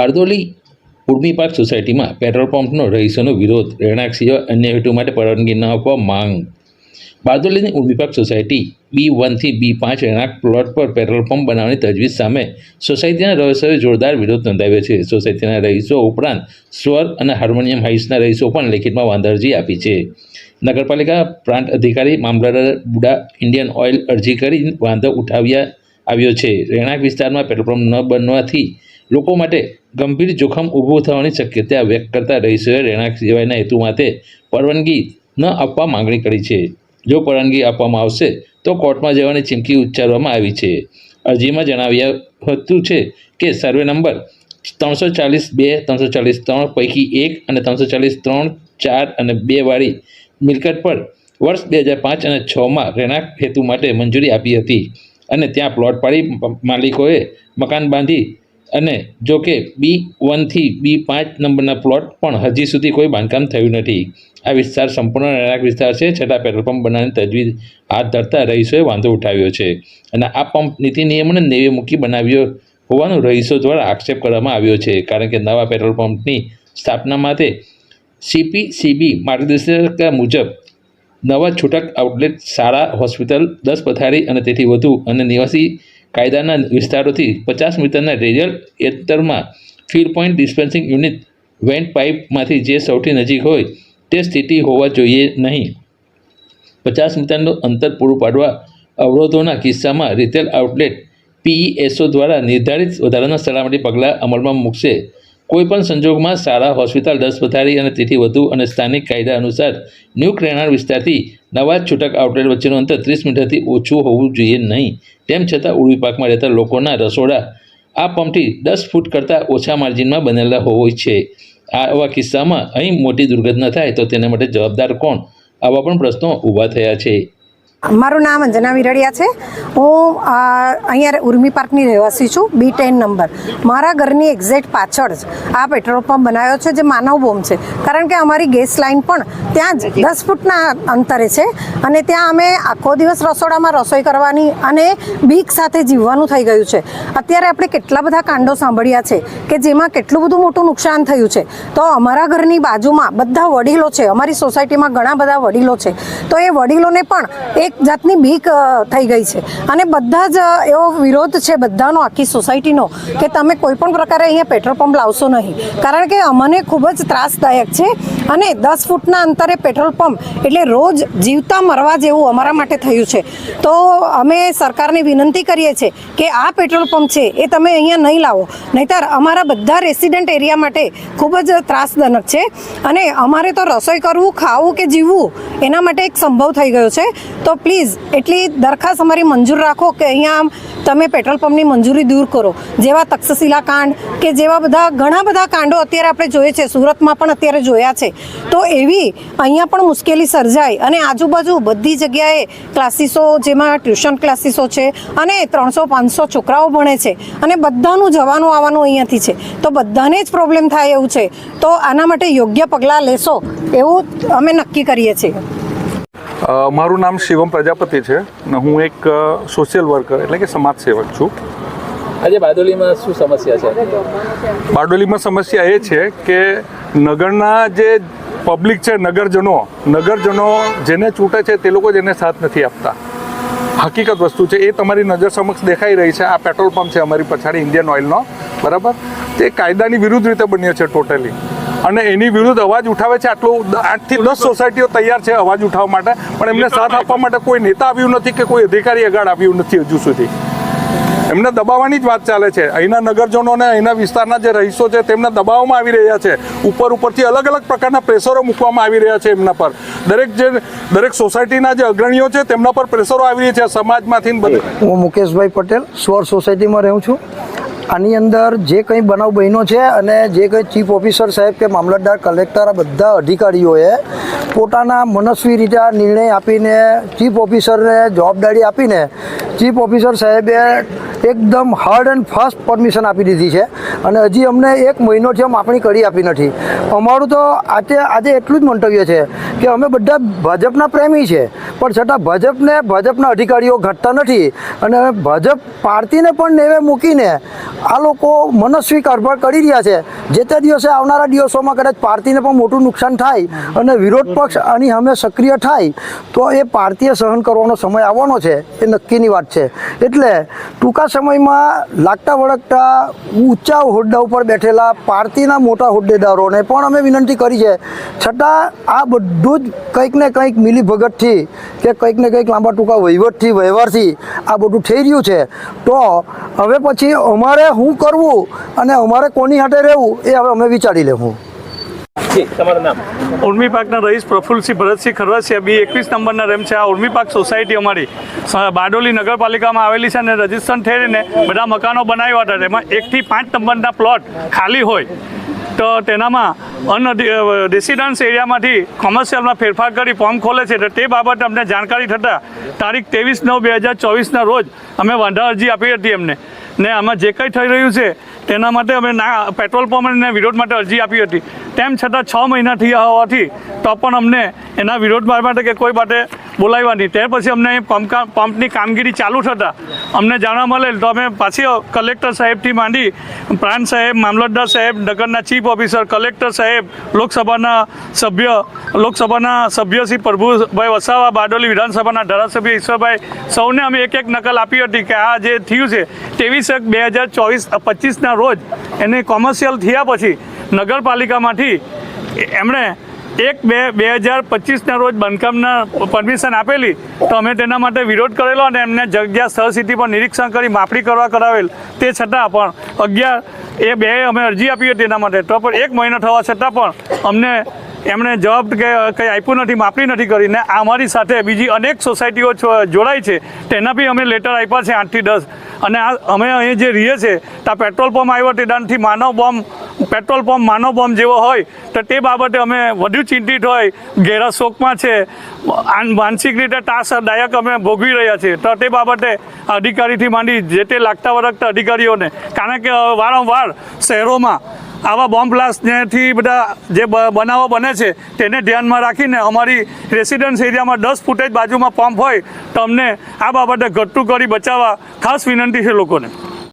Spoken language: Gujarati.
બારદોલી ઉર્મી પાર્ક સોસાયટીમાં પેટ્રોલ પંપનો રહીશોનો વિરોધ, રહેણાંક સિવાય અન્ય હેતુ માટે પરવાનગી ન આપવા માંગ. બારદોલીની ઉર્મી પાર્ક સોસાયટી બી વનથી બી પાંચ રહેણાંક પ્લોટ પર પેટ્રોલ પંપ બનાવવાની તજવીજ સામે સોસાયટીના રહીશોએ જોરદાર વિરોધ નોંધાવ્યો છે. સોસાયટીના રહીશો ઉપરાંત સ્વર અને હાર્મોનિયમ હાઇટ્સના રહીશો પણ લેખિતમાં વાંધરજી આપી છે. નગરપાલિકા પ્રાંત અધિકારી મામલતદાર બુડા ઇન્ડિયન ઓઇલ અરજી કરી વાંધો ઉઠાવ્યા આવ્યો છે. રહેણાંક વિસ્તારમાં પેટ્રોલ પંપ ન બનવાથી લોકો માટે ગંભીર જોખમ ઊભું થવાની શક્યતા વ્યક્ત કરતા રહીશોએ રહેણાંક સિવાયના હેતુ માટે પરવાનગી ન આપવા માંગણી કરી છે. જો પરવાનગી આપવામાં આવશે, તો કોર્ટમાં જવાની ચીમકી ઉચ્ચારવામાં આવી છે. અરજીમાં જણાવ્યા હતું છે કે સર્વે નંબર ત્રણસો ચાલીસ બે, ત્રણસો ચાલીસ ત્રણ, પૈકી એક અને ત્રણસો ચાલીસ ત્રણ, ચાર અને બે વાળી મિલકત પર વર્ષ બે હજાર પાંચ અને છમાં રહેણાંક હેતુ માટે મંજૂરી આપી હતી અને ત્યાં પ્લોટ પાડી માલિકોએ મકાન બાંધી અને જો કે બી વનથી બી પાંચ નંબરના પ્લોટ પણ હજી સુધી કોઈ બાંધકામ થયું નથી. આ વિસ્તાર સંપૂર્ણ રહેણાંક વિસ્તાર છે. છતાં પેટ્રોલ પંપ બનાવવાની તજવીજ હાથ ધરતા રહીશોએ વાંધો ઉઠાવ્યો છે અને આ પંપ નીતિ નિયમોને નેવી મૂકી બનાવ્યો હોવાનું રહીશો દ્વારા આક્ષેપ કરવામાં આવ્યો છે. કારણ કે નવા પેટ્રોલ પંપની સ્થાપના માટે સીપીસીબી માર્ગદર્શિકા મુજબ નવા છૂટક આઉટલેટ શાળા હોસ્પિટલ દસ પથારી અને તેથી વધુ અને નિવાસી કાયદાના વિસ્તારોથી પચાસ મીટરના radial એતરમાં fill point dispensing unit vent પાઇપમાંથી જે સૌથી નજીક હોય તે સ્થિતિ હોવા જોઈએ નહીં. પચાસ મીટરનું અંતર પૂરું પાડવા અવરોધોના કિસ્સામાં રિટેલ આઉટલેટ પીઈએસઓ દ્વારા નિર્ધારિત વધારાના સલામતી પગલાં અમલમાં મૂકશે. કોઈપણ સંજોગમાં શાળા, હોસ્પિટલ, દસ પથારી અને તેથી વધુ અને સ્થાનિક કાયદા અનુસાર ન્યૂ રહેણાંક વિસ્તારથી નવા છૂટક આઉટલેટ વચ્ચેનું અંતર ત્રીસ મીટરથી ઓછું હોવું જોઈએ નહીં. તેમ છતાં ઉડવી પાકમાં રહેતા લોકોના રસોડા આ પંપથી દસ ફૂટ કરતાં ઓછા માર્જિનમાં બનેલા હોય છે. આવા કિસ્સામાં અહીં મોટી દુર્ઘટના થાય તો તેના માટે જવાબદાર કોણ? આવા પણ પ્રશ્નો ઊભા થયા છે. મારું નામ અંજના વિરડિયા છે. હું અહીંયા ઉર્મી પાર્કની રહેવાસી છું બી ટેન નંબર મારા ઘરની એક્ઝેક્ટ પાછળ જ આ પેટ્રોલ પંપ બનાવ્યો છે, જે માનવ બોમ્બ છે. કારણ કે અમારી ગેસ લાઇન પણ ત્યાં જ દસ ફૂટના અંતરે છે અને ત્યાં અમે આખો દિવસ રસોડામાં રસોઈ કરવાની અને બીક સાથે જીવવાનું થઈ ગયું છે. અત્યારે આપણે કેટલા બધા કાંડો સાંભળ્યા છે કે જેમાં કેટલું બધું મોટું નુકસાન થયું છે. તો અમારા ઘરની બાજુમાં બધા વડીલો છે, અમારી સોસાયટીમાં ઘણા બધા વડીલો છે. તો એ વડીલોને પણ એક જાતની બીક થઈ ગઈ છે. અને બધા જ એવો વિરોધ છે બધાનો, આખી સોસાયટીનો, કે તમે કોઈ પણ પ્રકારે અહીંયા પેટ્રોલ પંપ લાવશો નહીં. કારણ કે અમને ખૂબ જ ત્રાસદાયક છે અને દસ ફૂટના અંતરે પેટ્રોલ પંપ એટલે રોજ જીવતા મરવા જેવું અમારા માટે થયું છે. તો અમે સરકારને વિનંતી કરીએ છીએ કે આ પેટ્રોલ પંપ છે એ તમે અહીંયા નહીં લાવો. નહીતર અમારા બધા રેસિડેન્ટ એરિયા માટે ખૂબ જ ત્રાસજનક છે અને અમારે તો રસોઈ કરવું, ખાવું કે જીવવું એના માટે એક સંભવ થઈ ગયો છે. તો પ્લીઝ, એટલી દરખાસ્ત અમારી મંજૂર રાખો કે અહીંયા તમે પેટ્રોલ પંપની મંજૂરી દૂર કરો. જેવા તક્ષશિલા કાંડ કે જેવા બધા, ઘણા બધા કાંડો અત્યારે આપણે જોઈએ છે, સુરતમાં પણ અત્યારે જોયા છે. તો એવી અહીંયા પણ મુશ્કેલી સર્જાય અને આજુબાજુ બધી જગ્યાએ ક્લાસીસો જેમાં ટ્યુશન ક્લાસીસો છે અને ત્રણસો, પાંચસો છોકરાઓ ભણે છે અને બધાનું જવાનું આવવાનું અહીંયાથી છે. તો બધાને જ પ્રોબ્લેમ થાય એવું છે. તો આના માટે યોગ્ય પગલાં લેશો એવું અમે નક્કી કરીએ છીએ. મારું નામ શિવમ પ્રજાપતિ છે અને હું એક સોશિયલ વર્કર એટલે કે સમાજ સેવક છું. આજે બારડોલીમાં શું સમસ્યા છે? બારડોલીમાં સમસ્યા એ છે કે નગરના જે પબ્લિક છે નગરજનો નગરજનો જેને ચૂંટે છે તે લોકો જ એને સાથ નથી આપતા. હકીકત વસ્તુ છે એ તમારી નજર સમક્ષ દેખાઈ રહી છે. આ પેટ્રોલ પંપ છે અમારી પછાડી ઇન્ડિયન ઓઇલનો બરાબર? તે કાયદાની વિરુદ્ધ રીતે બન્યો છે ટોટલી અને એની વિરુદ્ધ અવાજ ઉઠાવે છે. આટલું આઠથી દસ સોસાયટીઓ તૈયાર છે અવાજ ઉઠાવવા માટે. પણ એમને સાથ આપવા માટે કોઈ નેતા આવ્યું નથી કે કોઈ અધિકારી આગળ આવ્યું નથી હજુ સુધી. એમને દબાવવાની જ વાત ચાલે છે. અહીંના નગરજનોને અહીંના વિસ્તારના જે રહીશો છે તેમને દબાવવામાં આવી રહ્યા છે. ઉપર ઉપરથી અલગ અલગ પ્રકારના પ્રેશરો મૂકવામાં આવી રહ્યા છે એમના પર. દરેક જે દરેક સોસાયટીના જે અગ્રણીઓ છે તેમના પર પ્રેશરો આવી રહ્યા છે. સમાજમાંથી હું મુકેશભાઈ પટેલ સ્વર સોસાયટીમાં રહું છું. આની અંદર જે કંઈ બનાવ બન્યો છે અને જે કંઈ ચીફ ઓફિસર સાહેબ કે મામલતદાર, કલેક્ટર આ બધા અધિકારીઓએ પોતાના મનસ્વી રીતે આ નિર્ણય આપીને, ચીફ ઓફિસરને જવાબદારી આપીને, ચીફ ઓફિસર સાહેબે એકદમ હાર્ડ એન્ડ ફાસ્ટ પરમિશન આપી દીધી છે. અને હજી અમને એક મહિનો છે માપણી કરી આપી નથી. અમારું તો આજે આજે એટલું જ મંતવ્ય છે કે અમે બધા ભાજપના પ્રેમી છે. પણ છતાં ભાજપને ભાજપના અધિકારીઓ ઘટતા નથી અને ભાજપ પાર્ટીને પણ નેવે મૂકીને આ લોકો મનસ્વી કારભાર કરી રહ્યા છે. જે તે દિવસે આવનારા દિવસોમાં કદાચ પાર્ટીને પણ મોટું નુકસાન થાય અને વિરોધ પક્ષ આની સામે સક્રિય થાય, તો એ પાર્ટીએ સહન કરવાનો સમય આવવાનો છે. એ નક્કીની વાત છે. એટલે ટૂંકા સમયમાં લાગતા વળગતા ઊંચા હોદ્દા ઉપર બેઠેલા પાર્ટીના મોટા હોદ્દેદારોને પણ અમે વિનંતી કરી છે. છતાં આ બધું જ કંઈક ને કંઈક મિલીભગતથી કે કંઈક ને કંઈક લાંબા ટૂંકા વહીવટથી, વ્યવહારથી આ બધું થઈ રહ્યું છે. તો હવે પછી અમારે શું કરવું અને અમારે કોની હાટે રહેવું એ હવે અમે વિચારી લેવું. ઉર્મી પાકના રહીશ પ્રફુલસિંહ ભરતસિંહ ખરવાસિયા. બી એકવીસ નંબરના રેમ છે. આ ઉર્મી પાક સોસાયટી અમારી બારડોલી નગરપાલિકામાં આવેલી છે અને રજીસ્ટ્રેશન થઈને બધા મકાનો બનાવ્યા હતા. એમાં એકથી પાંચ નંબરના પ્લોટ ખાલી હોય. તો તેનામાં અન રેસિડન્સ એરિયામાંથી કોમર્શિયલમાં ફેરફાર કરી ફોર્મ ખોલે છે. તો તે બાબતે અમને જાણકારી થતાં તારીખ ત્રેવીસ નવ બે હજાર ચોવીસના રોજ અમે વાંધા અરજી આપી હતી એમને. ને આમાં જે કંઈ થઈ રહ્યું છે, તેના માટે અમે ના, પેટ્રોલ પંપને વિરોધ માટે અરજી આપી હતી. તેમ છતાં છ મહિના થયા હોવાથી તો પણ અમને એના વિરોધ માટે કે કોઈ માટે બોલાવ્યા નહીં. ત્યાર પછી અમને પંપ પંપની કામગીરી ચાલુ થતાં અમને જાણવા મળેલ તો અમે પાછી કલેક્ટર સાહેબથી માંડી પ્રાંત સાહેબ, મામલતદાર સાહેબ, નગરના ચીફ ઓફિસર, કલેક્ટર સાહેબ, લોકસભાના સભ્ય લોકસભાના સભ્ય શ્રી પ્રભુભાઈ વસાવા, બારડોલી વિધાનસભાના ધારાસભ્ય ઈશ્વરભાઈ, સૌને અમે એક એક નકલ આપી હતી કે આ જે થયું છે, ત્રેવીસ એક બે હજાર ચોવીસ પચીસના રોજ એને કોમર્શિયલ થયા પછી નગરપાલિકામાંથી એમણે એક બે બે હજાર પચીસના રોજ બાંધકામના પરમિશન આપેલી, તો અમે તેના માટે વિરોધ કરેલો અને એમને જગ્યા સહસિટી પર નિરીક્ષણ કરી માપણી કરવા કરાવેલ. તે છતાં પણ અગિયાર, એ બે અમે અરજી આપી હતી એના માટે. તો પણ એક મહિનો થવા છતાં પણ અમને એમણે જવાબ કે કંઈ આપ્યું નથી, માપણી નથી કરી ને અમારી સાથે બીજી અનેક સોસાયટીઓ જોડાઈ છે. તેના બી અમે લેટર આપ્યા છે આઠથી દસ. અને આ અમે અહીં જે રહીએ છીએ, ત્યાં પેટ્રોલ પંપ આવ્યો તે દાનથી માનવ બોમ્બ, પેટ્રોલ પંપ માનવ બોમ્બ જેવો હોય, તો તે બાબતે અમે વધુ ચિંતિત હોય, ઘેરા શોકમાં છે. માનસિક રીતે ત્રાસદાયક અમે ભોગવી રહ્યા છીએ. તો તે બાબતે અધિકારીથી માંડી જે તે લાગતા વળગતા અધિકારીઓને, કારણ કે વારંવાર શહેરોમાં આવા બોમ્બ બ્લાસ્ટનેથી બધા જે બનાવો બને છે, તેને ધ્યાનમાં રાખીને અમારી રેસિડન્સ એરિયામાં દસ ફૂટેજ બાજુમાં પંપ હોય, તમને આ બાબતે ઘટતું કરી બચાવવા ખાસ વિનંતી છે લોકોને.